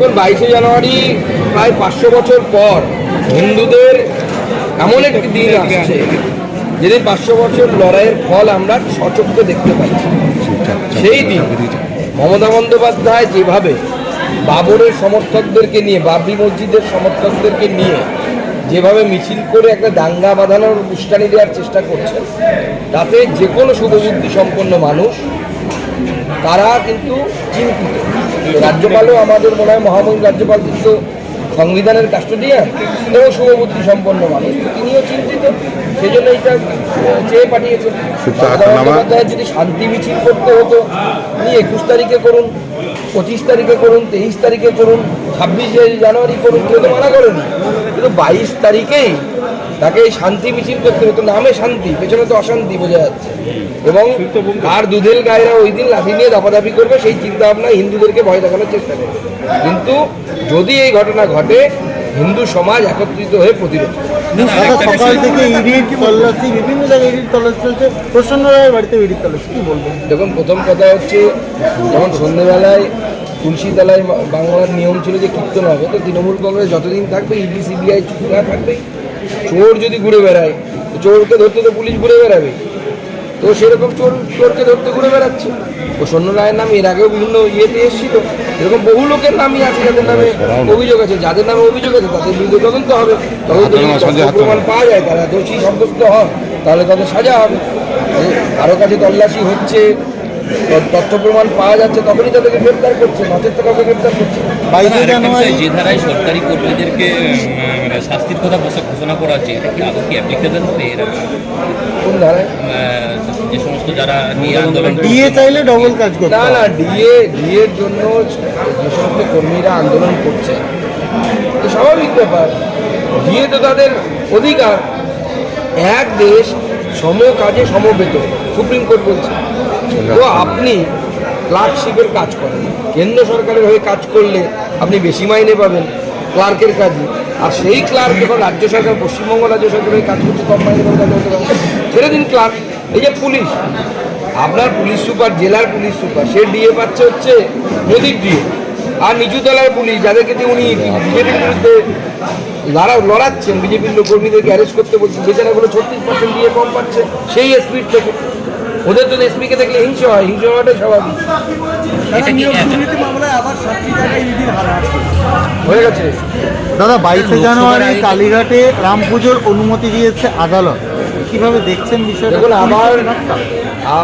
দেখুন বাইশে জানুয়ারি প্রায় পাঁচশো বছর পর হিন্দুদের এমন একটি দিন আসছে, যেদিন পাঁচশো বছর লড়াইয়ের ফল আমরা সচক্ষে দেখতে পাই। সেই দিন মমতা বন্দ্যোপাধ্যায় যেভাবে বাবরের সমর্থকদেরকে নিয়ে, বাবরি মসজিদের সমর্থকদেরকে নিয়ে যেভাবে মিছিল করে একটা দাঙ্গা বাঁধানোর উস্কানি দেওয়ার চেষ্টা করছেন, তাতে যে কোনো শুভবুদ্ধি সম্পন্ন মানুষ, তারা কিন্তু চিন্তিত। রাজ্যপালও আমাদের মনে হয় মহামহিম রাজ্যপাল কিন্তু সংবিধানের কাস্টোডিয়ান এবং শুভবুদ্ধি সম্পন্ন মানুষ। তিনিও চিন্তিত সেই জন্য এইটা চেয়ে পাঠিয়েছেন। যদি শান্তি মিছিল করতে হতো উনি একুশ তারিখে করুন পঁচিশ তারিখে করুন তেইশ তারিখে করুন ছাব্বিশে জানুয়ারি করুন কেউ তো মানা করেনি। কিন্তু বাইশ তারিখেই তাকে এই শান্তি মিছিল করতে হতো নামে শান্তি পেছনে তো অশান্তি বোঝা যাচ্ছে। এবং আর দুধেল গায়েরা ওই দিন লাঠি নিয়ে দাপাদাপি করবে সেই চিন্তা ভাবনা হিন্দুদেরকে ভয় দেখানোর চেষ্টা করবে। কিন্তু যদি এই ঘটনা ঘটে হিন্দু সমাজ একত্রিত হয়ে প্রতিরোধ করবে। দাদা সকাল থেকে ইডির তল্লাশি বিভিন্ন জায়গায় ইডির তল্লাশি চলছে। প্রসন্ন রায়ের বাড়িতে ইডির তল্লাশি কি বলবেন দেখুন প্রথম কথা হচ্ছে যখন সন্ধ্যেবেলায় তুলসীতলায় বাংলার নিয়ম ছিল যে কীর্তন হবে তো তৃণমূল কংগ্রেস যতদিন থাকবে ইডি সিবিআই চুপড়া থাকবে চোর যদি ঘুরে বেড়ায় চোরকে ধরতে তো পুলিশ ঘুরে বেড়াবে। তো সেরকম চোর চোরকে ধরতে ঘুরে বেড়াচ্ছে। প্রসন্ন রায়ের নাম এর আগেও বিভিন্ন ইয়েতে এসেছিল। এরকম বহু লোকের নামই আছে যাদের নামে অভিযোগ আছে। যাদের নামে অভিযোগ আছে তাদের বিরুদ্ধে তদন্ত হবে। তদন্ত প্রমাণ পাওয়া যায় তারা দোষী সাব্যস্ত হন তাহলে তাদের সাজা হবে। কারও কাছে তল্লাশি হচ্ছে তথ্য প্রমাণ পাওয়া যাচ্ছে তখনই তাদেরকে গ্রেপ্তার করছে নচেত কাউকে গ্রেপ্তার করছে। বাইশে জানুয়ারি যে ধারায় সরকারি কর্মীদেরকে মানে শাস্তির কথা ঘোষণা- করা হচ্ছে এটা কি আদৌ কি অ্যাপ্লিকেবল হবে এর কোন ধারায়? যে সমস্ত যারা নিয়ে আন্দোলন করছে, ডিএ চাইলে ডবল কাজ করতে না না ডিএ ডিএর জন্য যে সমস্ত কর্মীরা আন্দোলন করছে তো স্বাভাবিক ব্যাপার। ডিএ তো তাদের অধিকার। এক দেশ সম কাজে সমবেতন সুপ্রিম কোর্ট বলছে। তো আপনি ক্লার্কশিপের কাজ করেন। কেন্দ্র সরকারের হয়ে কাজ করলে আপনি বেশি মাইনে পাবেন ক্লার্কের কাজে। আর সেই ক্লার্ক যখন রাজ্য সরকার পশ্চিমবঙ্গ রাজ্য সরকারের হয়ে কাজ করছে কম মাইনে পাবেন। ছেড়ে দিন ক্লার্ক। এই যে পুলিশ আপনার পুলিশ সুপার জেলার পুলিশ সুপার সে ডিএ পাচ্ছে হচ্ছে মোদির ডিএ। আর নিচু তলার পুলিশ যাদেরকে উনি বিজেপির বিরুদ্ধে লড়া লড়াচ্ছেন বিজেপির লোক কর্মীদেরকে অ্যারেস্ট করতে বলছেন। বেচারাগুলো ছত্রিশ পার্সেন্ট দিয়ে কম পাচ্ছে সেই স্পিড থেকে। ওদের তো এসপিকে দেখলে হিংসা হয় হিংসা হওয়াটা স্বাভাবিক। হয়ে গেছে। দাদা বাইশে জানুয়ারি কালীঘাটে রাম পুজোর অনুমতি দিয়েছে আদালত। কীভাবে দেখছেন বিষয়টা? দেখুন আমার পুলিশের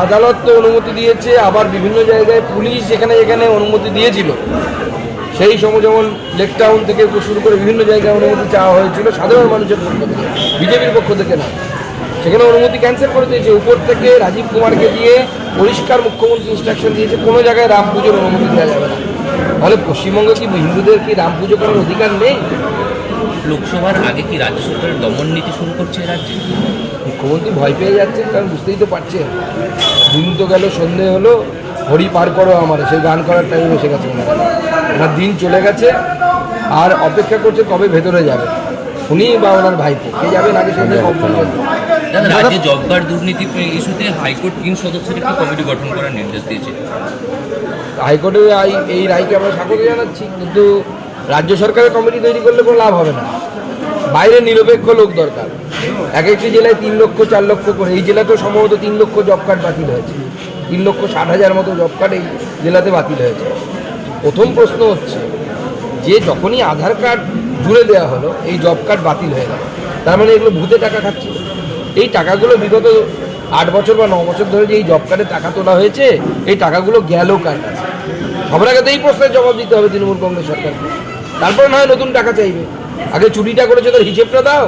আদালত তো অনুমতি দিয়েছে আবার বিভিন্ন জায়গায় পুলিশ যেখানে যেখানে অনুমতি দিয়েছিল। সেই সময় যেমন লেক টাউন থেকে শুরু করে বিভিন্ন জায়গায় অনুমতি চাওয়া হয়েছিল সাধারণ মানুষের পক্ষ থেকে। বিজেপির পক্ষ থেকে না। সেখানে অনুমতি ক্যান্সেল করে দিয়েছে। উপর থেকে রাজীব কুমারকে দিয়ে পরিষ্কার মুখ্যমন্ত্রী ইনস্ট্রাকশন দিয়েছে। কোনো জায়গায় রাম পুজোর অনুমতি দেওয়া যাবে না। তাহলে পশ্চিমবঙ্গে কি হিন্দুদের কি রাম পুজো করার অধিকার নেই? লোকসভার আগে কি রাজ্য সরকারের দমন নীতি শুরু করছে রাজ্যে? মুখ্যমন্ত্রী ভয় পেয়ে যাচ্ছেন কারণ বুঝতেই তো পারছেন। দিন তো গেল সন্ধে হলো হরি পার করো আমার সেই গান করার টাইম এসে গেছে ওনার দিন চলে গেছে আর অপেক্ষা করছে কবে ভেতরে যাবে। উনি বা ওনার ভাইপো কে যাবেন আগে সামনে দাদা রাজ্যে জব কার্ড দুর্নীতি ইস্যুতে হাইকোর্ট তিন সদস্যের একটি কমিটি গঠন করার নির্দেশ দিয়েছে। হাইকোর্টের এই- এই রায়কে আমরা স্বাগত জানাচ্ছি কিন্তু রাজ্য সরকারের কমিটি তৈরি করলে কোনো লাভ হবে না। বাইরে নিরপেক্ষ লোক দরকার। এক একটি জেলায় তিন লক্ষ চার লক্ষ করে এই জেলাতেও সম্ভবত তিন লক্ষ জব কার্ড বাতিল হয়েছে। তিন লক্ষ ষাট হাজার মতো জব কার্ড এই জেলাতে বাতিল হয়েছে। প্রথম প্রশ্ন হচ্ছে যে যখনই আধার কার্ড জুড়ে দেওয়া হলো এই জব কার্ড বাতিল হয়ে গেল। তার মানে এগুলো ভূতে টাকা খাচ্ছিল। এই টাকাগুলো বিগত আট বছর বা ন বছর ধরে যে এই জব কার্ডে টাকা তোলা হয়েছে, এই টাকাগুলো গেল কার সবার আগে তো এই প্রশ্নের জবাব দিতে হবে তৃণমূল কংগ্রেস সরকারকে। তারপর নয় নতুন টাকা চাইবে। আগে চুরিটা করেছে তার হিসেবটা দাও।